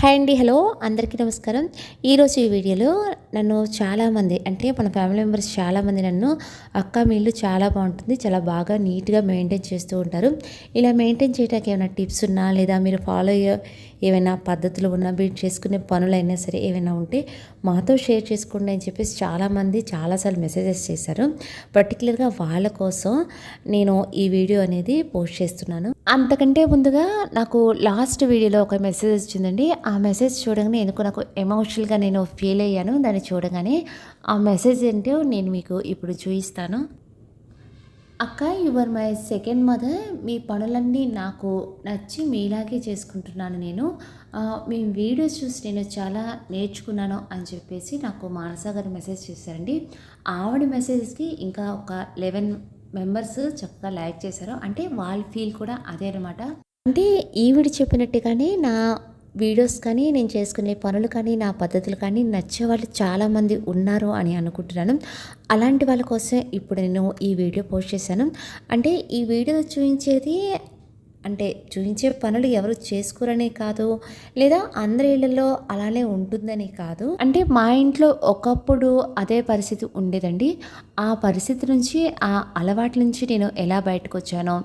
Hi అండి hello. అందరికీ నమస్కారం. ఈరోజు ఈ వీడియోలో నన్ను చాలామంది అంటే మన ఫ్యామిలీ మెంబర్స్ చాలామంది నన్ను అక్క మీ ఇల్లు చాలా బాగుంటుంది చాలా బాగా నీట్గా మెయింటైన్ చేస్తూ ఉంటారు. ఇలా మెయింటైన్ చేయడానికి ఏమైనా టిప్స్ ఉన్నా లేదా మీరు ఫాలో అయ్యే ఏమైనా పద్ధతులు ఉన్నా మీరు చేసుకునే పనులైనా సరే ఏమైనా ఉంటే మాతో షేర్ చేసుకోండి అని చెప్పేసి చాలామంది చాలాసార్లు మెసేజెస్ చేశారు. పర్టికులర్గా వాళ్ళ కోసం నేను ఈ వీడియో అనేది పోస్ట్ చేస్తున్నాను. అంతకంటే ముందుగా నాకు లాస్ట్ వీడియోలో ఒక మెసేజ్ వచ్చిందండి. ఆ మెసేజ్ చూడగానే ఎందుకు నాకు ఎమోషనల్గా నేను ఫీల్ అయ్యాను. దాన్ని చూడగానే ఆ మెసేజ్ ఏంటో నేను మీకు ఇప్పుడు చూపిస్తాను. అక్క యువర్ మై సెకండ్ మదర్ మీ పనులన్నీ నాకు నచ్చి మీలాగే చేసుకుంటున్నాను నేను. మీ వీడియోస్ చూసి నేను చాలా నేర్చుకున్నాను అని చెప్పేసి నాకు మానస గారు మెసేజ్ చేశారండి. ఆవిడ మెసేజ్కి ఇంకా ఒక లెవెన్ మెంబర్స్ చక్కగా లైక్ చేశారు. అంటే వాళ్ళ ఫీల్ కూడా అదే అనమాట అంటే ఈవిడ చెప్పినట్టుగానే నా వీడియోస్ కానీ నేను చేసుకునే పనులు కానీ నా పద్ధతులు కానీ నచ్చే వాళ్ళు చాలామంది ఉన్నారు అని అనుకుంటున్నాను. అలాంటి వాళ్ళ కోసం ఇప్పుడు నేను ఈ వీడియో పోస్ట్ చేశాను. అంటే ఈ వీడియో చూపించేది అంటే చూపించే పనులు ఎవరు చేసుకోరనే కాదు లేదా అందరి ఇళ్ళలో అలానే ఉంటుందని కాదు. అంటే మా ఇంట్లో ఒకప్పుడు అదే పరిస్థితి ఉండేదండి. ఆ పరిస్థితి నుంచి ఆ అలవాటు నుంచి నేను ఎలా బయటకు వచ్చానో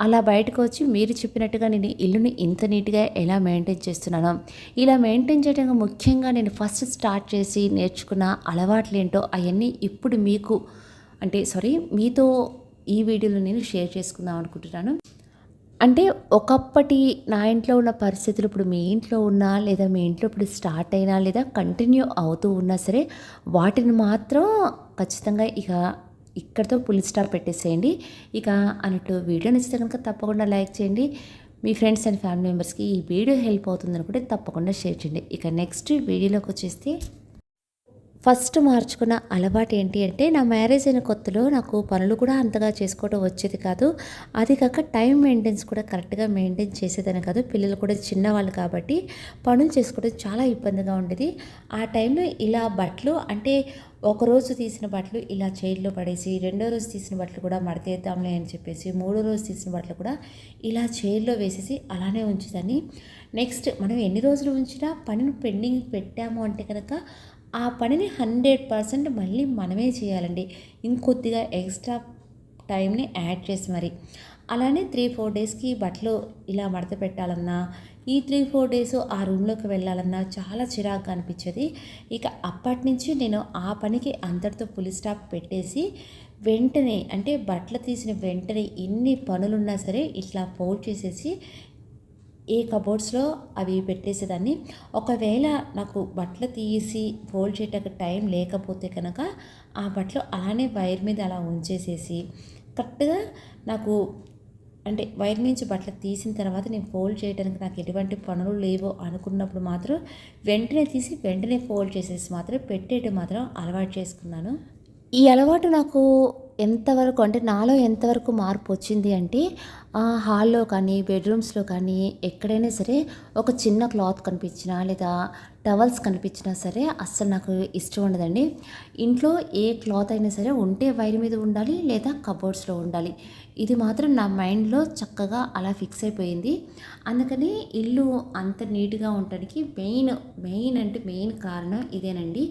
అలా బయటకు వచ్చి మీరు చెప్పినట్టుగా నేను ఇల్లుని ఇంత నీట్గా ఎలా మెయింటైన్ చేస్తున్నానో? ఇలా మెయింటైన్ చేయడానికి ముఖ్యంగా నేను ఫస్ట్ స్టార్ట్ చేసి నేర్చుకున్న అలవాట్లు ఏంటో అవన్నీ ఇప్పుడు మీకు అంటే సారీ మీతో ఈ వీడియోలో నేను షేర్ చేసుకుందాం అనుకుంటున్నాను. అంటే ఒకప్పటి నా ఇంట్లో ఉన్న పరిస్థితులు ఇప్పుడు మీ ఇంట్లో ఉన్నా లేదా మీ ఇంట్లో ఇప్పుడు స్టార్ట్ అయినా లేదా కంటిన్యూ అవుతూ ఉన్నా సరే వాటిని మాత్రం ఖచ్చితంగా ఇక ఇక్కడితో పులి స్టాప్ పెట్టేసేయండి. ఇక అన్నట్టు వీడియో నచ్చితే కనుక తప్పకుండా లైక్ చేయండి. మీ ఫ్రెండ్స్ అండ్ ఫ్యామిలీ మెంబర్స్కి ఈ వీడియో హెల్ప్ అవుతుందని కూడా తప్పకుండా షేర్ చేయండి. ఇక నెక్స్ట్ వీడియోలోకి వచ్చేస్తే ఫస్ట్ మార్చుకున్న అలవాటు ఏంటి అంటే నా మ్యారేజ్ అయిన కొత్తలో నాకు పనులు కూడా అంతగా చేసుకోవడం వచ్చేది కాదు. అది కాక టైం మెయింటెన్స్ కూడా కరెక్ట్గా మెయింటైన్ చేసేదని కాదు. పిల్లలు కూడా చిన్నవాళ్ళు కాబట్టి పనులు చేసుకోవడం చాలా ఇబ్బందిగా ఉండేది. ఆ టైంలో ఇలా బట్టలు అంటే ఒక రోజు తీసిన బట్టలు ఇలా చైర్లో పడేసి రెండో రోజు తీసిన బట్టలు కూడా మడతేద్దాంలే అని చెప్పేసి మూడో రోజు తీసిన బట్టలు కూడా ఇలా చైర్లో వేసేసి అలానే ఉంచుదాన్ని. నెక్స్ట్ మనం ఎన్ని రోజులు ఉంచినా పనిని పెండింగ్ పెట్టాము అంటే కనుక ఆ పనిని హండ్రెడ్ పర్సెంట్ మళ్ళీ మనమే చేయాలండి. ఇంకొద్దిగా ఎక్స్ట్రా టైంని యాడ్ చేసి మరి. అలానే త్రీ ఫోర్ డేస్కి బట్టలు ఇలా మడత పెట్టాలన్నా ఈ త్రీ ఫోర్ డేస్ ఆ రూమ్లోకి వెళ్ళాలన్నా చాలా చిరాకు అనిపించేది. ఇక అప్పటి నుంచి నేను ఆ పనికి అంతటితో పులి స్టాప్ పెట్టేసి వెంటనే అంటే బట్టలు తీసిన వెంటనే ఎన్ని పనులున్నా సరే ఇట్లా ఫోల్డ్ చేసేసి ఏ కబోర్డ్స్లో అవి పెట్టేసేదాన్ని. ఒకవేళ నాకు బట్టలు తీసి ఫోల్డ్ చేయటానికి టైం లేకపోతే కనుక ఆ బట్టలు అలానే వైర్ మీద అలా ఉంచేసేసి కరెక్ట్గా నాకు అంటే వైర్ నుంచి బట్టలు తీసిన తర్వాత నేను ఫోల్డ్ చేయడానికి నాకు ఎటువంటి పనులు లేవో అనుకున్నప్పుడు మాత్రం వెంటనే తీసి వెంటనే ఫోల్డ్ చేసేసి మాత్రం పెట్టేయటం మాత్రం అలవాటు చేసుకున్నాను. ఈ అలవాటు నాకు ఎంతవరకు అంటే నాలో ఎంతవరకు మార్పు వచ్చింది అంటే ఆ హాల్లో కానీ బెడ్రూమ్స్లో కానీ ఎక్కడైనా సరే ఒక చిన్న క్లాత్ కనిపించినా లేదా టవల్స్ కనిపించినా సరే అస్సలు నాకు ఇష్టం ఉండదండి. ఇంట్లో ఏ క్లాత్ అయినా సరే ఉంటే వైర్ మీద ఉండాలి లేదా కబోర్డ్స్లో ఉండాలి. ఇది మాత్రం నా మైండ్లో చక్కగా అలా ఫిక్స్ అయిపోయింది. అందుకని ఇల్లు అంత నీట్గా ఉండడానికి మెయిన్ మెయిన్ అంటే మెయిన్ కారణం ఇదేనండి.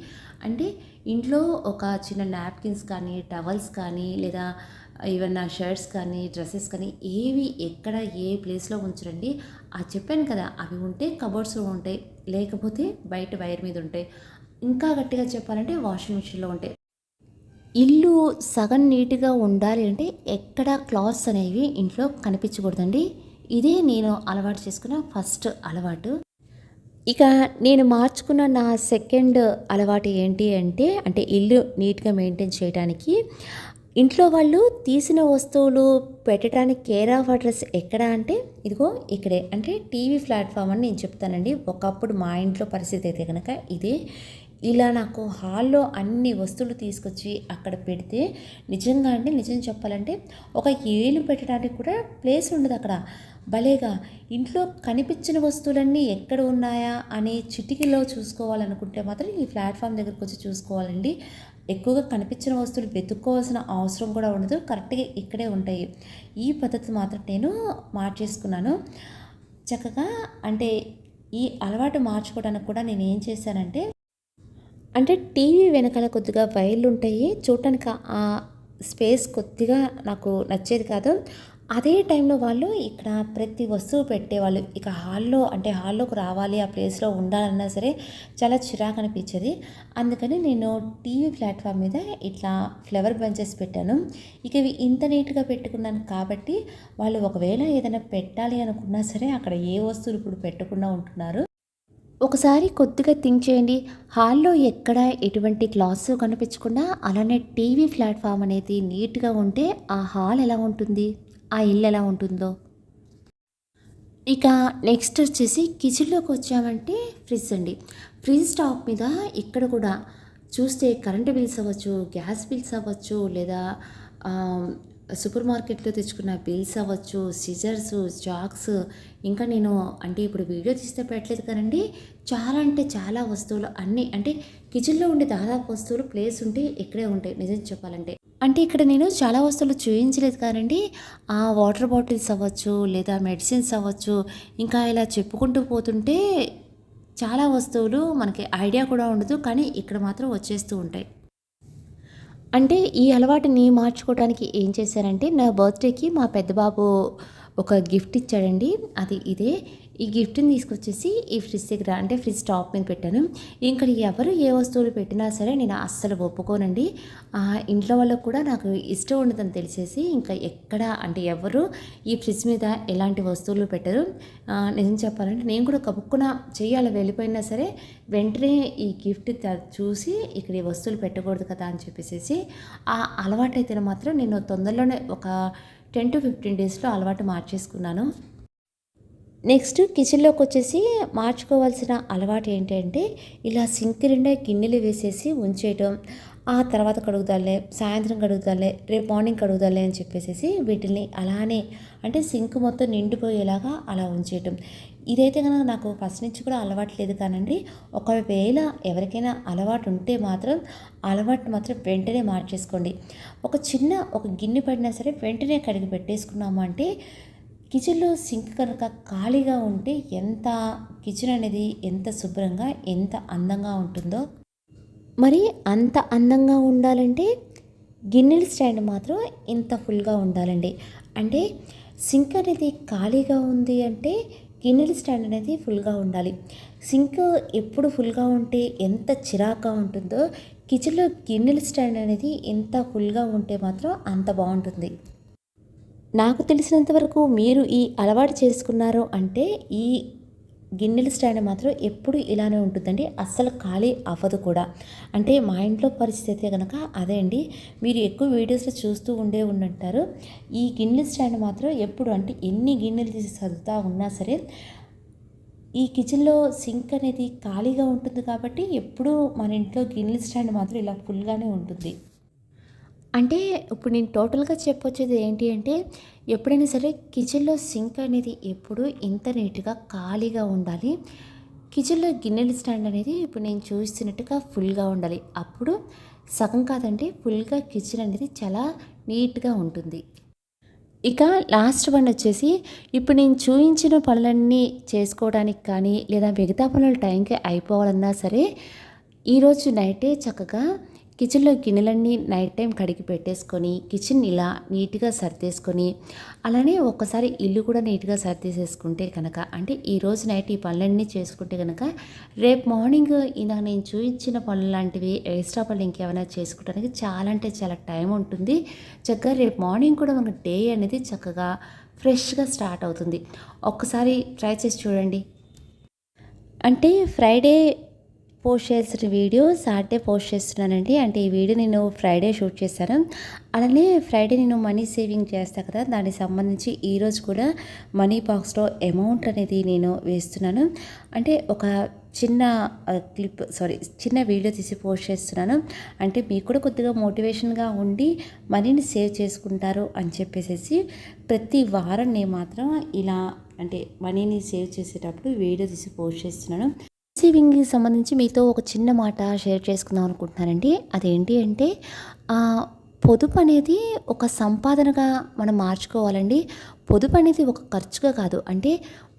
అంటే ఇంట్లో ఒక చిన్న నాప్కిన్స్ కానీ టవల్స్ కానీ లేదా ఏమన్నా షర్ట్స్ కానీ డ్రెస్సెస్ కానీ ఏవి ఎక్కడ ఏ ప్లేస్లో ఉంచరండి. ఆ చెప్పాను కదా అవి ఉంటే కబోర్డ్స్లో ఉంటాయి లేకపోతే బయట వైర్ మీద ఉంటాయి. ఇంకా గట్టిగా చెప్పాలంటే వాషింగ్ మిషన్లో ఉంటాయి. ఇల్లు సగం నీట్గా ఉండాలి అంటే ఎక్కడ క్లాత్స్ అనేవి ఇంట్లో కనిపించకూడదండి. ఇదే నేను అలవాటు చేసుకున్న ఫస్ట్ అలవాటు. ఇక నేను మార్చుకున్న నా సెకండ్ అలవాటు ఏంటి అంటే అంటే ఇల్లు నీట్గా మెయింటైన్ చేయడానికి ఇంట్లో వాళ్ళు తీసిన వస్తువులు పెట్టడానికి కేర్ ఆఫ్ అడ్రస్ ఎక్కడ అంటే ఇదిగో ఇక్కడే. అంటే టీవీ ప్లాట్ఫామ్ అని నేను చెప్తానండి. ఒకప్పుడు మా ఇంట్లో పరిస్థితి అయితే కనుక ఇదే. ఇలా నాకు హాల్లో అన్ని వస్తువులు తీసుకొచ్చి అక్కడ పెడితే నిజంగా అంటే నిజం చెప్పాలంటే ఒక ఏలు పెట్టడానికి కూడా ప్లేస్ ఉండదు అక్కడ. భలేగా ఇంట్లో కనిపించిన వస్తువులన్నీ ఎక్కడ ఉన్నాయా అని చిటికీలో చూసుకోవాలనుకుంటే మాత్రం ఈ ప్లాట్ఫామ్ దగ్గరకు వచ్చి చూసుకోవాలండి. ఎక్కువగా కనిపించిన వస్తువులు వెతుక్కోవాల్సిన అవసరం కూడా ఉండదు. కరెక్ట్గా ఇక్కడే ఉంటాయి. ఈ పద్ధతి మాత్రం నేను మార్చేసుకున్నాను. చక్కగా అంటే ఈ అలవాటు మార్చుకోవడానికి కూడా నేను ఏం చేశానంటే అంటే టీవీ వెనకాల కొద్దిగా వైర్లు ఉంటాయి చూడటానికి ఆ స్పేస్ కొద్దిగా నాకు నచ్చేది కాదు. అదే టైంలో వాళ్ళు ఇక్కడ ప్రతి వస్తువు పెట్టేవాళ్ళు. ఇక హాల్లో అంటే హాల్లోకి రావాలి ఆ ప్లేస్లో ఉండాలన్నా సరే చాలా చిరాకు అనిపించేది. అందుకని నేను టీవీ ప్లాట్ఫామ్ మీద ఇట్లా ఫ్లవర్ బంచెస్ పెట్టాను. ఇక ఇవి ఇంత నీట్గా పెట్టుకున్నాను కాబట్టి వాళ్ళు ఒకవేళ ఏదైనా పెట్టాలి అనుకున్నా సరే అక్కడ ఏ వస్తువులు ఇప్పుడు పెట్టకుండా ఉంటున్నారు. ఒకసారి కొద్దిగా థింక్ చేయండి. హాల్లో ఎక్కడ ఎటువంటి క్లాత్స్ కనిపించకుండా అలానే టీవీ ప్లాట్ఫామ్ అనేది నీట్గా ఉంటే ఆ హాల్ ఎలా ఉంటుంది? ఆ ఇల్లు ఎలా ఉంటుందో. ఇక నెక్స్ట్ వచ్చేసి కిచెన్లోకి వచ్చామంటే ఫ్రిడ్జ్ అండి. ఫ్రిడ్జ్ టాప్ మీద ఇక్కడ కూడా చూస్తే కరెంటు బిల్స్ అవ్వచ్చు గ్యాస్ బిల్స్ అవ్వచ్చు లేదా సూపర్ మార్కెట్లో తెచ్చుకున్న బిల్స్ అవ్వచ్చు సిజర్స్ జాక్స్ ఇంకా నేను అంటే ఇప్పుడు వీడియో తీస్తే పెట్టలేదు కదండి. చాలా అంటే చాలా వస్తువులు అన్నీ అంటే కిచెన్లో ఉండే దాదాపు వస్తువులు ప్లేస్ ఉంటే ఇక్కడే ఉంటాయి నిజం చెప్పాలంటే. అంటే ఇక్కడ నేను చాలా వస్తువులు చూపించలేదు కానండి. ఆ వాటర్ బాటిల్స్ అవ్వచ్చు లేదా మెడిసిన్స్ అవ్వచ్చు ఇంకా ఇలా చెప్పుకుంటూ పోతుంటే చాలా వస్తువులు మనకి ఐడియా కూడా ఉండదు కానీ ఇక్కడ మాత్రం వచ్చేస్తూ ఉంటాయి. అంటే ఈ అలవాటుని మార్చుకోవడానికి ఏం చేశారంటే నా బర్త్డేకి మా పెద్ద బాబు ఒక గిఫ్ట్ ఇచ్చాడండి. అది ఇదే. ఈ గిఫ్ట్ని తీసుకొచ్చేసి ఈ ఫ్రిడ్జ్ దగ్గర అంటే ఫ్రిడ్జ్ టాప్ మీద పెట్టాను. ఇంకా ఎవరు ఏ వస్తువులు పెట్టినా సరే నేను అస్సలు ఒప్పుకోనండి. ఇంట్లో వాళ్ళకు కూడా నాకు ఇష్టం ఉండదని తెలిసేసి ఇంకా ఎక్కడ అంటే ఎవరు ఈ ఫ్రిడ్జ్ మీద ఎలాంటి వస్తువులు పెట్టరు. నిజం చెప్పాలంటే నేను కూడా కబుక్కున చేయాలి వెళ్ళిపోయినా సరే వెంటనే ఈ గిఫ్ట్ చూసి ఇక్కడ ఈ వస్తువులు పెట్టకూడదు కదా అని చెప్పేసి ఆ అలవాటు అయితే మాత్రం నేను తొందరలోనే ఒక టెన్ టు ఫిఫ్టీన్ డేస్లో అలవాటు మార్చేసుకున్నాను. నెక్స్ట్ కిచెన్లోకి వచ్చేసి మార్చుకోవాల్సిన అలవాటు ఏంటంటే ఇలా సింక్ నిండా గిన్నెలు వేసేసి ఉంచేయటం. ఆ తర్వాత కడుగుదాలే సాయంత్రం కడుగుదాలే రేపు మార్నింగ్ కడుగుదాలే అని చెప్పేసి వీటిని అలానే అంటే సింక్ మొత్తం నిండిపోయేలాగా అలా ఉంచేయటం. ఇదైతే కనుక నాకు ఫస్ట్ నుంచి కూడా అలవాటు లేదు కానండి. ఒకవేళ ఎవరికైనా అలవాటు ఉంటే మాత్రం అలవాటు మాత్రం వెంటనే మార్చేసుకోండి. ఒక చిన్న ఒక గిన్నె పడినా సరే వెంటనే కడిగి పెట్టేసుకున్నాము అంటే కిచెన్లో సింక్ కనుక ఖాళీగా ఉంటే ఎంత కిచెన్ అనేది ఎంత శుభ్రంగా ఎంత అందంగా ఉంటుందో? మరి అంత అందంగా ఉండాలంటే గిన్నెల స్టాండ్ మాత్రం ఇంత ఫుల్గా ఉండాలండి. అంటే సింక్ అనేది ఖాళీగా ఉంది అంటే గిన్నెల స్టాండ్ అనేది ఫుల్గా ఉండాలి. సింక్ ఎప్పుడు ఫుల్గా ఉంటే ఎంత చిరాగ్గా ఉంటుందో కిచెన్లో గిన్నెల స్టాండ్ అనేది ఎంత ఫుల్గా ఉంటే మాత్రం అంత బాగుంటుంది. నాకు తెలిసినంత వరకు మీరు ఈ అలవాటు చేసుకున్నారు అంటే ఈ గిన్నెల స్టాండ్ మాత్రం ఎప్పుడు ఇలానే ఉంటుందండి. అస్సలు ఖాళీ అవ్వదు కూడా. అంటే మా ఇంట్లో పరిస్థితి అయితే కనుక అదే అండి. మీరు ఎక్కువ వీడియోస్లో చూస్తూ ఉండే ఉండంటారు. ఈ గిన్నెల స్టాండ్ మాత్రం ఎప్పుడు అంటే ఎన్ని గిన్నెలు తీసి చదువుతూ ఉన్నా సరే ఈ కిచెన్లో సింక్ అనేది ఖాళీగా ఉంటుంది కాబట్టి ఎప్పుడూ మన ఇంట్లో గిన్నెల స్టాండ్ మాత్రం ఇలా ఫుల్గానే ఉంటుంది. అంటే ఇప్పుడు నేను టోటల్గా చెప్పొచ్చేది ఏంటి అంటే ఎప్పుడైనా సరే కిచెన్లో సింక్ అనేది ఎప్పుడు ఇంత నీట్గా ఖాళీగా ఉండాలి. కిచెన్లో గిన్నెల స్టాండ్ అనేది ఇప్పుడు నేను చూస్తున్నట్టుగా ఫుల్గా ఉండాలి. అప్పుడు సగం కాదండి ఫుల్గా కిచెన్ అనేది చాలా నీట్గా ఉంటుంది. ఇక లాస్ట్ వన్ వచ్చేసి ఇప్పుడు నేను చూపించిన పనులన్నీ చేసుకోవడానికి కానీ లేదా మిగతా పనులు టైంకి అయిపోవాలన్నా సరే ఈరోజు నైటే చక్కగా కిచెన్లో గిన్నెలన్నీ నైట్ టైం కడిగి పెట్టేసుకొని కిచెన్ ఇలా నీట్గా సర్దేసుకొని అలానే ఒక్కసారి ఇల్లు కూడా నీట్గా సర్దేసేసుకుంటే కనుక అంటే ఈ రోజు నైట్ ఈ పనులన్నీ చేసుకుంటే కనుక రేపు మార్నింగ్ ఇలా నేను చూపించిన పనులు లాంటివి ఎక్స్ట్రా పనులు ఇంకేమైనా చేసుకోవడానికి చాలా అంటే చాలా టైం ఉంటుంది. చక్కగా రేపు మార్నింగ్ కూడా మనకు డే అనేది చక్కగా ఫ్రెష్గా స్టార్ట్ అవుతుంది. ఒక్కసారి ట్రై చేసి చూడండి. అంటే ఫ్రైడే పోస్ట్ చేసిన వీడియో సాటర్డే పోస్ట్ చేస్తున్నానండి. అంటే ఈ వీడియో నేను ఫ్రైడే షూట్ చేశాను. అలానే ఫ్రైడే నేను మనీ సేవింగ్ చేస్తాను కదా దానికి సంబంధించి ఈరోజు కూడా మనీ బాక్స్లో అమౌంట్ అనేది నేను వేస్తున్నాను. అంటే ఒక చిన్న క్లిప్ సారీ చిన్న వీడియో తీసి పోస్ట్ చేస్తున్నాను. అంటే మీకు కూడా కొద్దిగా మోటివేషన్గా ఉండి మనీని సేవ్ చేసుకుంటారు అని చెప్పేసి ప్రతి వారం నేను మాత్రం ఇలా అంటే మనీని సేవ్ చేసేటప్పుడు వీడియో తీసి పోస్ట్ చేస్తున్నాను. రిసీవింగ్కి సంబంధించి మీతో ఒక చిన్న మాట షేర్ చేసుకుందాం అనుకుంటున్నానండి. అదేంటి అంటే పొదుపు అనేది ఒక సంపాదనగా మనం మార్చుకోవాలండి. పొదుపు అనేది ఒక ఖర్చుగా కాదు. అంటే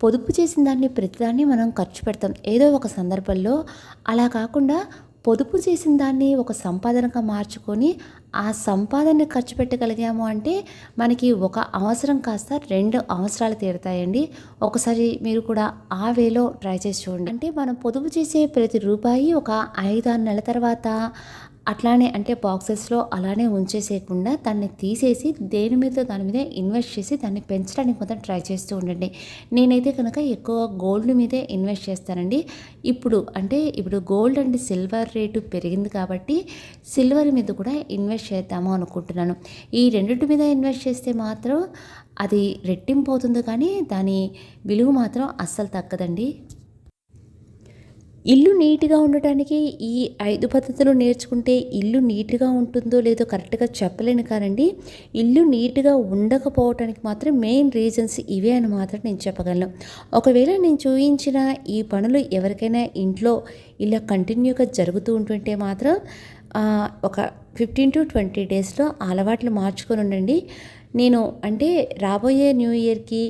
పొదుపు చేసిన దాన్ని ప్రతిదాన్ని మనం ఖర్చు పెడతాం. ఏదో ఒక సందర్భంలో అలా కాకుండా పొదుపు చేసిన దాన్ని ఒక సంపాదనగా మార్చుకొని ఆ సంపాదన ఖర్చు పెట్టగలిగాము అంటే మనకి ఒక అవసరం కాస్త రెండు అవసరాలు తీరుతాయండి. ఒకసారి మీరు కూడా ఆ వేలో ట్రై చేసి చూడండి. అంటే మనం పొదుపు చేసే ప్రతి రూపాయి ఒక ఐదు ఆరు నెలల తర్వాత అట్లానే అంటే బాక్సెస్లో అలానే ఉంచేసేయకుండా దాన్ని తీసేసి దేని మీద దాని మీద ఇన్వెస్ట్ చేసి దాన్ని పెంచడానికి కొంత ట్రై చేస్తూ ఉండండి. నేనైతే కనుక ఎక్కువ గోల్డ్ మీదే ఇన్వెస్ట్ చేస్తానండి. ఇప్పుడు అంటే ఇప్పుడు గోల్డ్ అండ్ సిల్వర్ రేటు పెరిగింది కాబట్టి సిల్వర్ మీద కూడా ఇన్వెస్ట్ చేద్దాము అనుకుంటున్నాను. ఈ రెండింటి మీద ఇన్వెస్ట్ చేస్తే మాత్రం అది రెట్టింపు అవుతుంది కానీ దాని విలువ మాత్రం అస్సలు తగ్గదండి. ఇల్లు నీట్గా ఉండటానికి ఈ ఐదు పద్ధతులు నేర్చుకుంటే ఇల్లు నీట్గా ఉంటుందో లేదో కరెక్ట్గా చెప్పలేను కానండి. ఇల్లు నీట్గా ఉండకపోవటానికి మాత్రం మెయిన్ రీజన్స్ ఇవే అని మాత్రం నేను చెప్పగలను. ఒకవేళ నేను చూపించిన ఈ పనులు ఎవరికైనా ఇంట్లో ఇలా కంటిన్యూగా జరుగుతూ ఉంటుంటే మాత్రం ఒక ఫిఫ్టీన్ టు ట్వంటీ డేస్లో అలవాట్లు మార్చుకొని ఉండండి. నేను అంటే రాబోయే న్యూ ఇయర్కి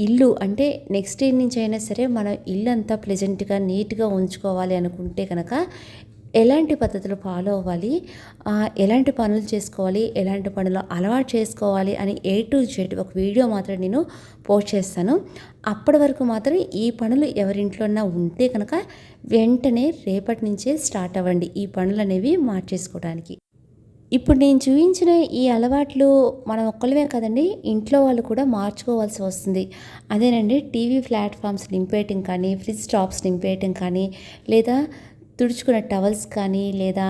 ఇల్లు అంటే నెక్స్ట్ డే నుంచి అయినా సరే మన ఇల్లు అంతా ప్లెజెంట్గా నీట్గా ఉంచుకోవాలి అనుకుంటే కనుక ఎలాంటి పద్ధతులు ఫాలో అవ్వాలి? ఎలాంటి పనులు చేసుకోవాలి? ఎలాంటి పనులు అలవాటు చేసుకోవాలి? అని ఏ టు జెడ్ ఒక వీడియో మాత్రం నేను పోస్ట్ చేస్తాను. అప్పటి వరకు మాత్రం ఈ పనులు ఎవరింట్లోన్నా ఉంటే కనుక వెంటనే రేపటి నుంచే స్టార్ట్ అవ్వండి ఈ పనులు అనేవి మార్చేసుకోవడానికి. ఇప్పుడు నేను చూపించిన ఈ అలవాట్లు మనం ఒక్కళ్ళమే కదండి ఇంట్లో వాళ్ళు కూడా మార్చుకోవాల్సి వస్తుంది. అదేనండి టీవీ ప్లాట్ఫామ్స్ నింపేయటం కానీ ఫ్రిడ్జ్ టాప్స్ నింపేయటం కానీ లేదా తుడుచుకున్న టవల్స్ కానీ లేదా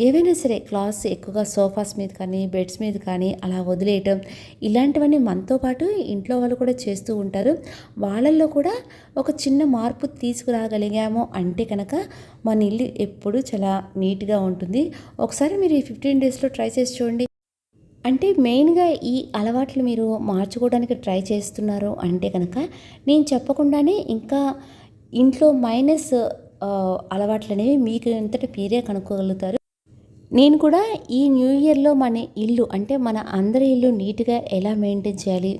ఏవైనా సరే క్లాత్స్ ఎక్కువగా సోఫాస్ మీద కానీ బెడ్స్ మీద కానీ అలా వదిలేయటం ఇలాంటివన్నీ మనతో పాటు ఇంట్లో వాళ్ళు కూడా చేస్తూ ఉంటారు. వాళ్ళల్లో కూడా ఒక చిన్న మార్పు తీసుకురాగలిగాము అంటే కనుక మన ఇల్లు ఎప్పుడు చాలా నీట్గా ఉంటుంది. ఒకసారి మీరు ఈ ఫిఫ్టీన్ డేస్లో ట్రై చేసి చూడండి. అంటే మెయిన్గా ఈ అలవాట్లు మీరు మార్చుకోవడానికి ట్రై చేస్తున్నారు అంటే కనుక నేను చెప్పకుండానే ఇంకా ఇంట్లో మైనస్ అలవాట్లు అనేవి మీకు ఎంతటి మీరే కనుక్కోగలుగుతారు. నేను కూడా ఈ న్యూ ఇయర్లో మన ఇల్లు అంటే మన అందరి ఇల్లు నీట్గా ఎలా మెయింటైన్ చేయాలి?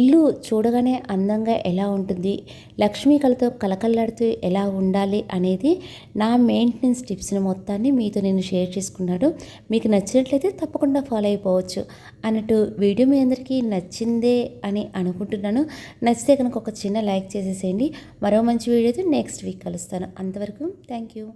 ఇల్లు చూడగానే అందంగా ఎలా ఉంటుంది? లక్ష్మీ కళతో కలకల్లాడుతూ ఎలా ఉండాలి అనేది నా మెయింటెనెన్స్ టిప్స్ని మొత్తాన్ని మీతో నేను షేర్ చేసుకున్నాను. మీకు నచ్చినట్లయితే తప్పకుండా ఫాలో అయిపోవచ్చు. అన్నట్టు వీడియో మీ అందరికీ నచ్చిందే అని అనుకుంటున్నాను. నచ్చితే కనుక ఒక చిన్న లైక్ చేసేసేయండి. మరో మంచి వీడియోతో నెక్స్ట్ వీక్ కలుస్తాను. అంతవరకు థ్యాంక్ యూ.